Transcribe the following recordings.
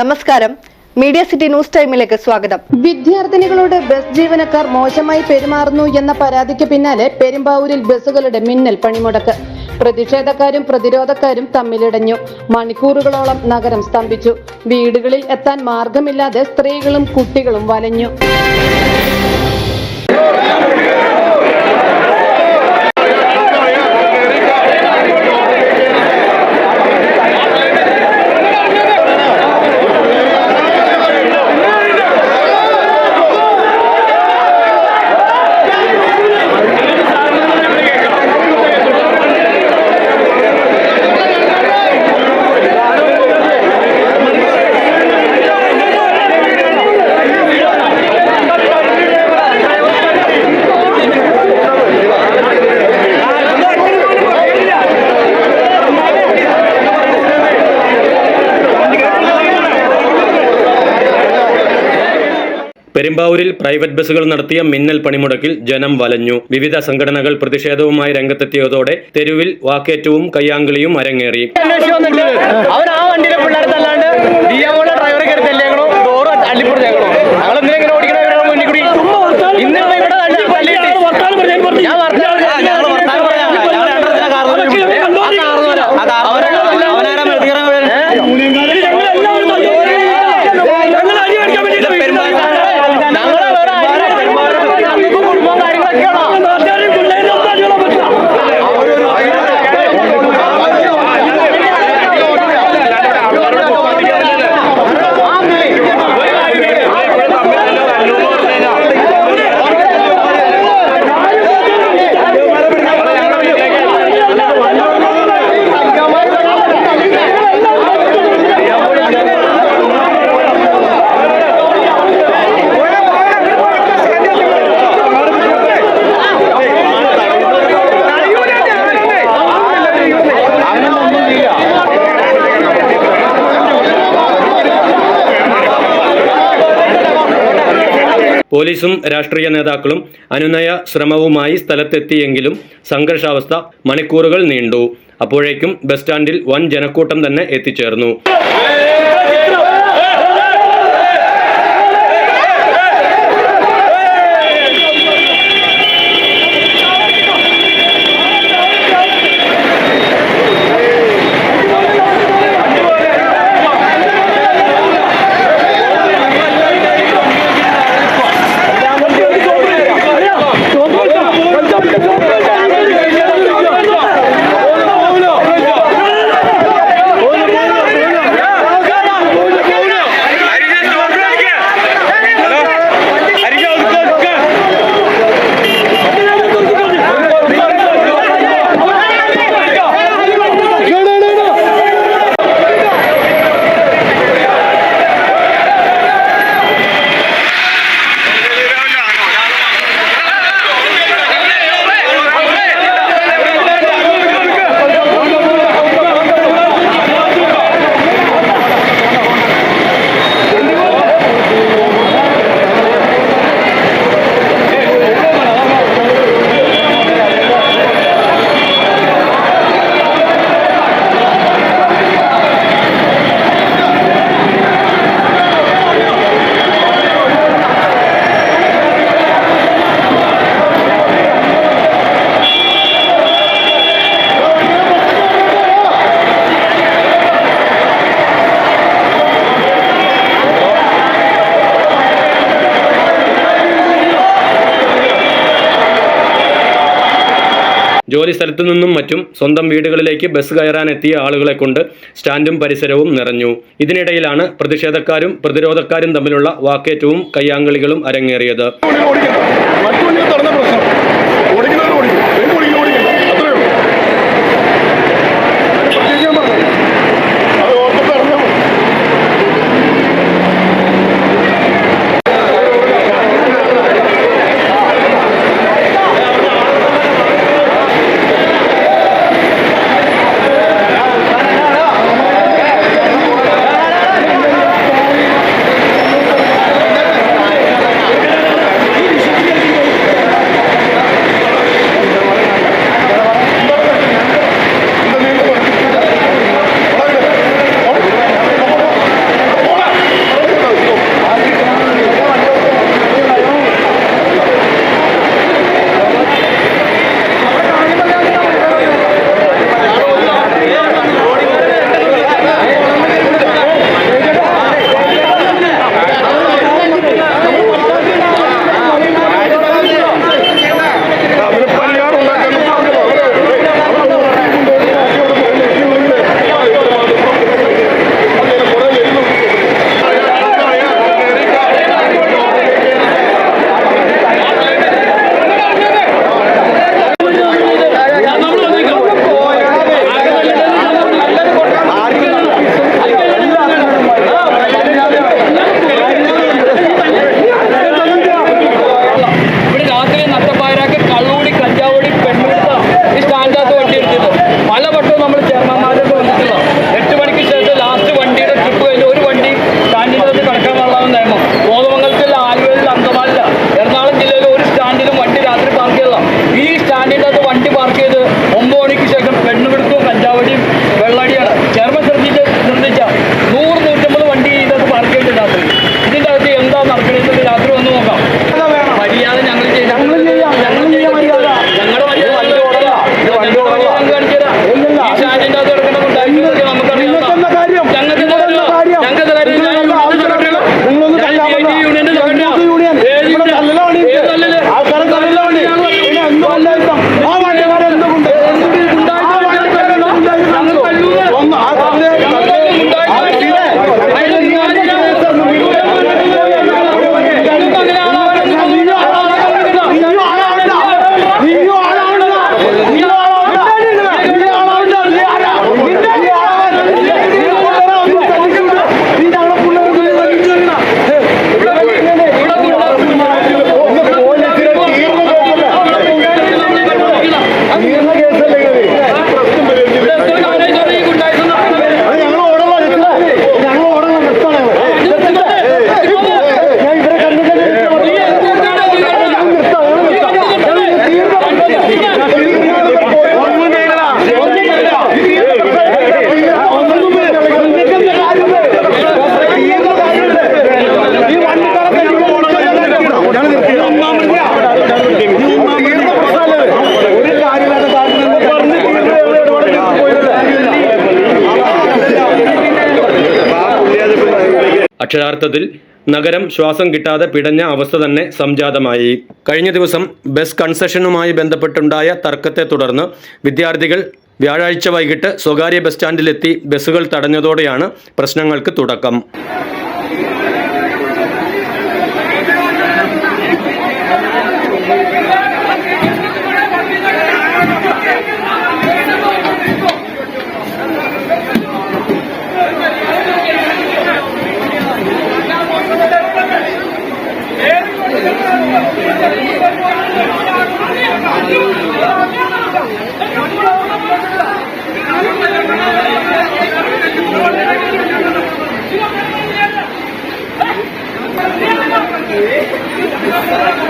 നമസ്കാരം. Media city news ടൈമിലേക്ക് സ്വാഗതം. വിദ്യാർത്ഥിനികളോട് ബസ് ജീവനക്കാർ മോശമായി പെരുമാറുന്നു എന്ന പരാതിക്ക് പിന്നാലെ പെരുമ്പാവൂരിൽ ബസ്സുകളുടെ മിന്നൽ പണിമുടക്ക്. പ്രതിഷേധക്കാരും പ്രതിരോധക്കാരും തമ്മിലിടഞ്ഞു. മണിക്കൂറുകളോളം നഗരം സ്തംഭിച്ചു. വീടുകളിൽ എത്താൻ മാർഗമില്ലാതെ സ്ത്രീകളും കുട്ടികളും വലഞ്ഞു. പെരുമ്പാവൂരിൽ പ്രൈവറ്റ് ബസ്സുകൾ നടത്തിയ മിന്നൽ പണിമുടക്കിൽ ജനം വലഞ്ഞു. വിവിധ സംഘടനകൾ പ്രതിഷേധവുമായി രംഗത്തെത്തിയതോടെ തെരുവിൽ വാക്കേറ്റവും കയ്യാങ്കളിയും അരങ്ങേറി. അന്വേഷിച്ച് പോലീസും രാഷ്ട്രീയ നേതാക്കളും അനുനയ ശ്രമവുമായി സ്ഥലത്തെത്തിയെങ്കിലും സംഘർഷാവസ്ഥ മണിക്കൂറുകൾ നീണ്ടു. അപ്പോഴേക്കും ബസ് സ്റ്റാൻഡിൽ വൻ ജനക്കൂട്ടം തന്നെ എത്തിച്ചേർന്നു. ജോലി സ്ഥലത്തു നിന്നും മറ്റും സ്വന്തം വീടുകളിലേക്ക് ബസ് കയറാനെത്തിയ ആളുകളെ കൊണ്ട് സ്റ്റാൻഡും പരിസരവും നിറഞ്ഞു. ഇതിനിടയിലാണ് പ്രതിഷേധക്കാരും പ്രതിരോധക്കാരും തമ്മിലുള്ള വാക്കേറ്റവും കയ്യാങ്കളികളും അരങ്ങേറിയത്. അക്ഷരാർത്ഥത്തിൽ നഗരം ശ്വാസം കിട്ടാതെ പിടഞ്ഞ അവസ്ഥ തന്നെ സംജാതമായി. കഴിഞ്ഞ ദിവസം ബസ് കൺസെഷനുമായി ബന്ധപ്പെട്ടുണ്ടായ തർക്കത്തെ തുടർന്ന് വിദ്യാർത്ഥികൾ വ്യാഴാഴ്ച വൈകിട്ട് സ്വകാര്യ ബസ് സ്റ്റാൻഡിലെത്തി ബസ്സുകൾ തടഞ്ഞതോടെയാണ് പ്രശ്നങ്ങൾക്ക് തുടക്കം. Thank you.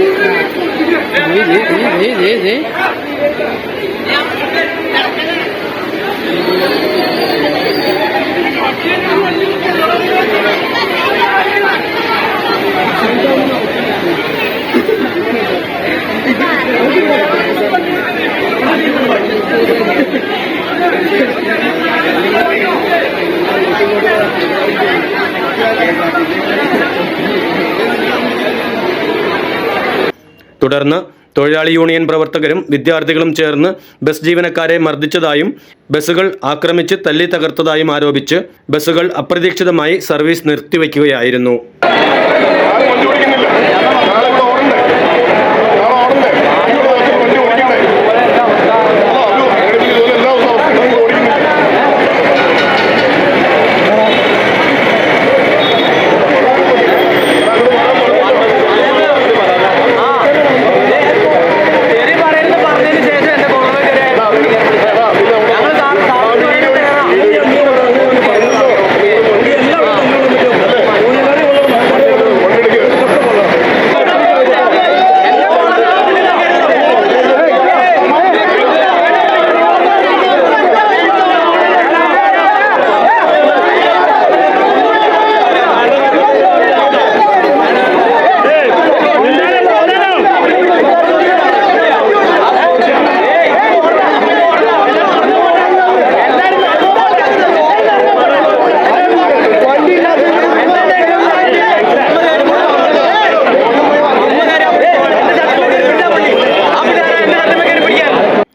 जी जी जी जी जी തുടർന്ന് തൊഴിലാളി യൂണിയൻ പ്രവർത്തകരും വിദ്യാർത്ഥികളും ചേർന്ന് ബസ് ജീവനക്കാരെ മർദ്ദിച്ചതായും ബസ്സുകൾ ആക്രമിച്ച് തല്ലി തകർത്തതായും ആരോപിച്ച് ബസ്സുകൾ അപ്രതീക്ഷിതമായി സർവീസ് നിർത്തിവെക്കുകയായിരുന്നു.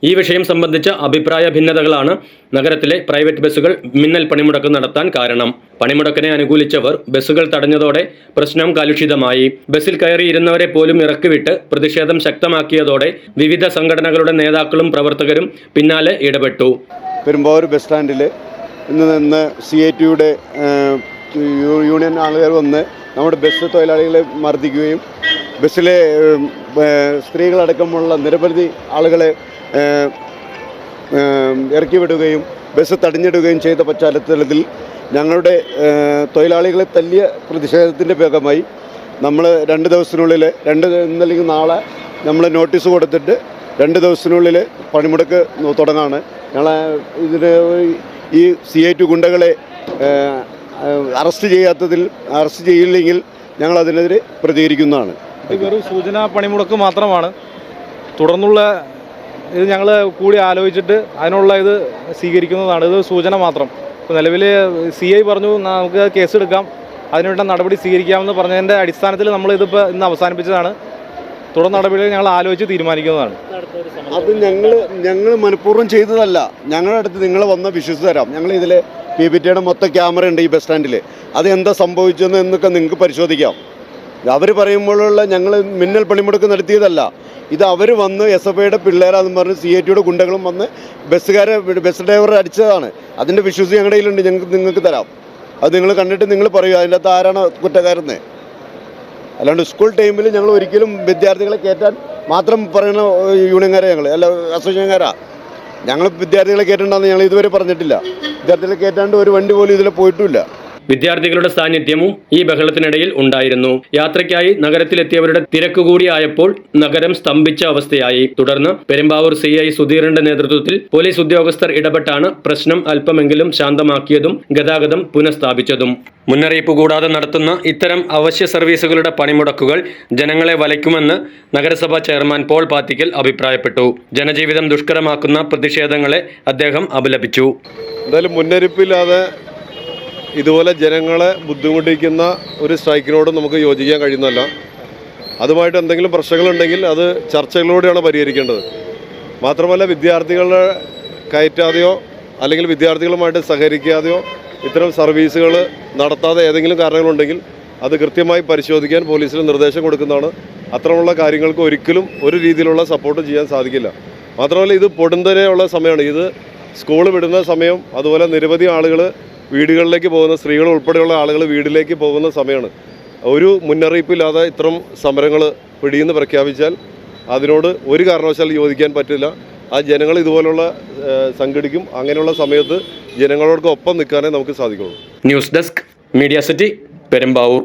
ഈ വിഷയം സംബന്ധിച്ച അഭിപ്രായ ഭിന്നതകളാണ് നഗരത്തിലെ പ്രൈവറ്റ് ബസ്സുകൾ മിന്നൽ പണിമുടക്ക് നടത്താൻ കാരണം. പണിമുടക്കിനെ അനുകൂലിച്ചവർ ബസ്സുകൾ തടഞ്ഞതോടെ പ്രശ്നം കലുഷിതമായി. ബസ്സിൽ കയറിയിരുന്നവരെ പോലും ഇറക്കിവിട്ട് പ്രതിഷേധം ശക്തമാക്കിയതോടെ വിവിധ സംഘടനകളുടെ നേതാക്കളും പ്രവർത്തകരും പിന്നാലെ ഇടപെട്ടു. പെരുമ്പാവൂർ ബസ് സ്റ്റാൻഡിൽ ഇന്ന് നിന്ന് സി ഐ ടിയുടെ യൂണിയൻ ആളുകൾ വന്ന് നമ്മുടെ ബസ് തൊഴിലാളികളെ മർദ്ദിക്കുകയും ബസ്സിലെ സ്ത്രീകളടക്കമുള്ള നിരവധി ആളുകളെ ഇറക്കിവിടുകയും ബസ് തടഞ്ഞിടുകയും ചെയ്ത പശ്ചാത്തലത്തിൽ ഞങ്ങളുടെ തൊഴിലാളികളെ തല്ലിയ പ്രതിഷേധത്തിന്റെ ഭാഗമായി നമ്മൾ രണ്ട് ദിവസത്തിനുള്ളിൽ രണ്ട് ഇന്നല്ലെങ്കിൽ നാളെ നമ്മൾ നോട്ടീസ് കൊടുത്തിട്ട് രണ്ട് ദിവസത്തിനുള്ളിൽ പണിമുടക്ക് തുടങ്ങാണ്. ഞങ്ങൾ ഇതിന് ഈ സി ഐ ടു ഗുണ്ടകളെ അറസ്റ്റ് ചെയ്യാത്തതിൽ അറസ്റ്റ് ചെയ്യില്ലെങ്കിൽ ഞങ്ങൾ അതിനെതിരെ പ്രതികരിക്കുന്നതാണ്. ഇത് വെറും സൂചനാ പണിമുടക്ക് മാത്രമാണ്. തുടർന്നുള്ള ഇത് ഞങ്ങൾ കൂടി ആലോചിച്ചിട്ട് അതിനുള്ള ഇത് സ്വീകരിക്കുന്നതാണ്. ഇത് സൂചന മാത്രം. ഇപ്പോൾ നിലവിൽ സി ഐ പറഞ്ഞു നമുക്ക് കേസ് എടുക്കാം അതിനുവേണ്ട നടപടി സ്വീകരിക്കാമെന്ന് പറഞ്ഞതിന്റെ അടിസ്ഥാനത്തിൽ നമ്മൾ ഇതിപ്പോൾ ഇന്ന് അവസാനിപ്പിച്ചതാണ്. തുടർ നടപടികൾ ഞങ്ങൾ ആലോചിച്ച് തീരുമാനിക്കുന്നതാണ്. അത് ഞങ്ങൾ ഞങ്ങൾ മനഃപൂർവം ചെയ്തതല്ല. ഞങ്ങളുടെ അടുത്ത് നിങ്ങൾ വന്ന് വിശ്വസിച്ച് തരാം. ഞങ്ങൾ ഇതിൽ പി പി ടിയുടെ മൊത്തം ക്യാമറ ഉണ്ട് ഈ ബസ് സ്റ്റാൻഡിൽ അത് എന്താ സംഭവിച്ചതെന്ന് എന്നൊക്കെ നിങ്ങൾക്ക് പരിശോധിക്കാം. അവർ പറയുമ്പോഴുള്ള ഞങ്ങൾ മിന്നൽ പണിമുടക്ക് നടത്തിയതല്ല. ഇത് അവർ വന്ന് എസ് എഫ് ഐയുടെ പിള്ളേരാന്ന് പറഞ്ഞ് സി ഐ ടിയുടെ ഗുണ്ടകളും വന്ന് ബസ്സുകാരെ ബസ് ഡ്രൈവറെ അടിച്ചതാണ്. അതിന്റെ വിശ്വസി ഞങ്ങളുടെ കയ്യിലുണ്ട്. ഞങ്ങൾക്ക് നിങ്ങൾക്ക് തരാം. അത് നിങ്ങൾ കണ്ടിട്ട് നിങ്ങൾ പറയൂ അതിന്റെ അകത്ത് ആരാണ് കുറ്റക്കാരെന്ന് അല്ലാണ്ട് സ്കൂൾ ടൈമിൽ ഞങ്ങൾ ഒരിക്കലും വിദ്യാർത്ഥികളെ കയറ്റാൻ മാത്രം പറയുന്ന യൂണിയൻകാരെ ഞങ്ങൾ അല്ല അസോസിയേഷൻകാരാ ഞങ്ങൾ വിദ്യാർത്ഥികളെ കയറ്റണ്ടെന്ന് ഞങ്ങൾ ഇതുവരെ പറഞ്ഞിട്ടില്ല. വിദ്യാർത്ഥികളെ കയറ്റാണ്ട് ഒരു വണ്ടി പോലും ഇതിൽ പോയിട്ടുമില്ല വിദ്യാർത്ഥികളുടെ സാന്നിധ്യവും ഈ ബഹളത്തിനിടയിൽ ഉണ്ടായിരുന്നു. യാത്രയ്ക്കായി നഗരത്തിലെത്തിയവരുടെ തിരക്ക് കൂടിയായപ്പോൾ നഗരം സ്തംഭിച്ച അവസ്ഥയായി. തുടർന്ന് പെരുമ്പാവൂർ സി ഐ സുധീറിന്റെ നേതൃത്വത്തിൽ പോലീസ് ഉദ്യോഗസ്ഥർ ഇടപെട്ടാണ് പ്രശ്നം അല്പമെങ്കിലും ശാന്തമാക്കിയതും ഗതാഗതം പുനഃസ്ഥാപിച്ചതും. മുന്നറിയിപ്പ് കൂടാതെ നടത്തുന്ന ഇത്തരം അവശ്യ സർവീസുകളുടെ പണിമുടക്കുകൾ ജനങ്ങളെ വലയ്ക്കുമെന്ന് നഗരസഭാ ചെയർമാൻ പോൾ പാത്തിക്കൽ അഭിപ്രായപ്പെട്ടു. ജനജീവിതം ദുഷ്കരമാക്കുന്ന പ്രതിഷേധങ്ങളെ അദ്ദേഹം അപലപിച്ചു. എന്തായാലും മുന്നറിയിപ്പില്ലാതെ ഇതുപോലെ ജനങ്ങളെ ബുദ്ധിമുട്ടിക്കുന്ന ഒരു സ്ട്രൈക്കിനോട് നമുക്ക് യോജിക്കാൻ കഴിയുന്നതല്ല. അതുമായിട്ട് എന്തെങ്കിലും പ്രശ്നങ്ങളുണ്ടെങ്കിൽ അത് ചർച്ചകളിലൂടെയാണ് പരിഹരിക്കേണ്ടത്. മാത്രമല്ല വിദ്യാർത്ഥികളെ കയറ്റാതെയോ അല്ലെങ്കിൽ വിദ്യാർത്ഥികളുമായിട്ട് സഹകരിക്കാതെയോ ഇത്തരം സർവീസുകൾ നടത്താതെ ഏതെങ്കിലും കാരണങ്ങളുണ്ടെങ്കിൽ അത് കൃത്യമായി പരിശോധിക്കാൻ പോലീസിന് നിർദ്ദേശം കൊടുക്കുന്നതാണ്. അത്തരമുള്ള കാര്യങ്ങൾക്ക് ഒരിക്കലും ഒരു രീതിയിലുള്ള സപ്പോർട്ട് ചെയ്യാൻ സാധിക്കില്ല. മാത്രമല്ല ഇത് പൊടുന്നതിനുള്ള സമയമാണ്. ഇത് സ്കൂൾ വിടുന്ന സമയം അതുപോലെ നിരവധി ആളുകൾ വീടുകളിലേക്ക് പോകുന്ന സ്ത്രീകൾ ഉൾപ്പെടെയുള്ള ആളുകൾ വീട്ടിലേക്ക് പോകുന്ന സമയമാണ്. ഒരു മുന്നറിയിപ്പില്ലാതെ ഇത്തരം സമരങ്ങൾ പിടിയെന്ന് പ്രഖ്യാപിച്ചാൽ അതിനോട് ഒരു കാരണവശാലും യോജിക്കാൻ പറ്റില്ല. ആ ജനങ്ങൾ ഇതുപോലുള്ള സംഘടിക്കും. അങ്ങനെയുള്ള സമയത്ത് ജനങ്ങളോടൊപ്പം നിൽക്കാനേ നമുക്ക് സാധിക്കുള്ളൂ. News desk media city Perumbavoor.